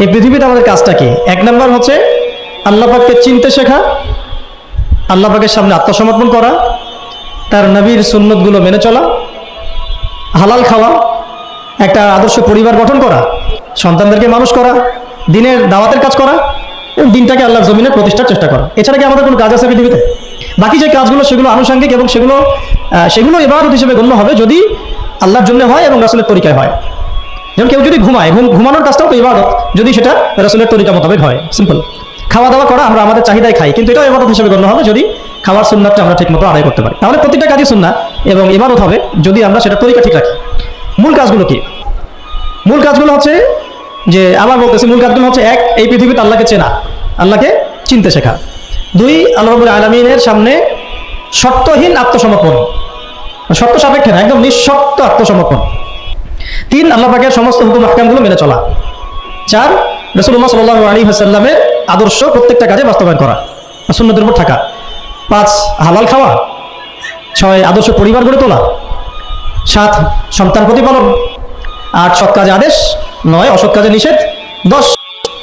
এই পৃথিবীতে আমাদের কাজটা কি? এক নম্বর হচ্ছে আল্লাহ পাককে চিনতে শেখা, আল্লাহ পাকের সামনে আত্মসমর্পণ করা, তার নবীর সুন্নতগুলো মেনে চলা, হালাল খাওয়া, একটা আদর্শ পরিবার গঠন করা, সন্তানদেরকে মানুষ করা, দিনের দাওয়াতের কাজ করা, এবং দিনটাকে আল্লাহর জমিনে প্রতিষ্ঠার চেষ্টা করা। এছাড়া কি আমাদের কোনো কাজ আছে পৃথিবীতে? বাকি যে কাজগুলো, সেগুলো আনুষঙ্গিক এবং সেগুলো সেগুলো এবারত হিসেবে গণ্য হবে যদি আল্লাহর জন্য হয় এবং রাসুলের তরিকায় হয়। যেমন কেউ যদি ঘুমায়, ঘুম, ঘুমানোর কাজটাও তো ইবাদত। যদি সেটা রাসুলের তরিকা মোতাবেক হয় সিম্পল খাওয়া দাওয়া করা আমরা আমাদের চাহিদায় খাই, কিন্তু এটাও ইবাদত হিসেবে গণ্য হবে যদি খাওয়ার সুন্নাতটা আমরা ঠিক মতো আদায় করতে পারি। তাহলে প্রতিটা কাজই সুন্না এবং ইবাদত হবে যদি আমরা সেটা তরিকা ঠিক রাখি। মূল কাজগুলো কি? মূল কাজগুলো হচ্ছে যে, আবার বলতেছি, মূল কাজগুলো হচ্ছে এক, এই পৃথিবীতে আল্লাহকে চেনা, আল্লাহকে চিনতে শেখা। দুই, আল্লাহ রবুল আলমিনের সামনে শর্তহীন আত্মসমর্পণ। শর্ত সাপেক্ষে না, একদম নিঃশর্ত আত্মসমর্পণ। তিন আল্লাহ পাকের সমস্ত হুকুম আহকামগুলো মেনে চলা। চার রসুল্লাহ সাল আলী হাসাল্লামের আদর্শ প্রত্যেকটা কাজে বাস্তবায়ন করা সুন্নতের উপর থাকা। পাঁচ, হালাল খাওয়া। ছয়, আদর্শ পরিবার গড়ে তোলা। সাত, সন্তান প্রতিপালন। আট, সৎ কাজে আদেশ। নয়, অসৎ কাজে নিষেধ। দশ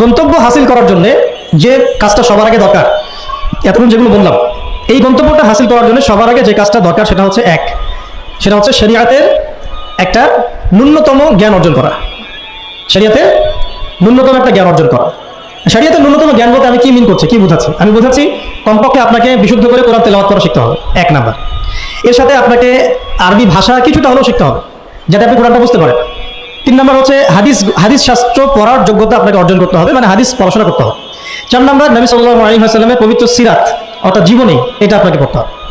গন্তব্য হাসিল করার জন্য যে কাজটা সবার আগে দরকার এতক্ষণ যেগুলো বললাম, এই গন্তব্যটা হাসিল করার জন্য সবার আগে যে কাজটা দরকার সেটা হচ্ছে এক, সেটা হচ্ছে শরিয়াতের একটা ন্যূনতম জ্ঞান অর্জন করা। শরিয়াতে ন্যূনতম একটা জ্ঞান অর্জন করা। শরিয়াতে ন্যূনতম জ্ঞান বলতে আমি কি মিন করছি, কি বোঝাচ্ছি? আমি বোঝাচ্ছি কমপক্ষে আপনাকে বিশুদ্ধ করে কোরআন তেলাওয়াত করা শিখতে হবে, এক নাম্বার। এর সাথে আপনাকে আরবি ভাষা কিছুটা হলেও শিখতে হবে, যাতে আপনি কোরআনটা বুঝতে পারেন। তিন নম্বর হচ্ছে হাদিস হাদিস শাস্ত্র পড়ার যোগ্যতা আপনাকে অর্জন করতে হবে মানে হাদিস পড়াশোনা করতে হবে। চার নম্বর, নবী সাল্লাহ আলী আসালামের পবিত্র সিরাত, অর্থাৎ জীবনী, এটা আপনাকে পড়তে হবে।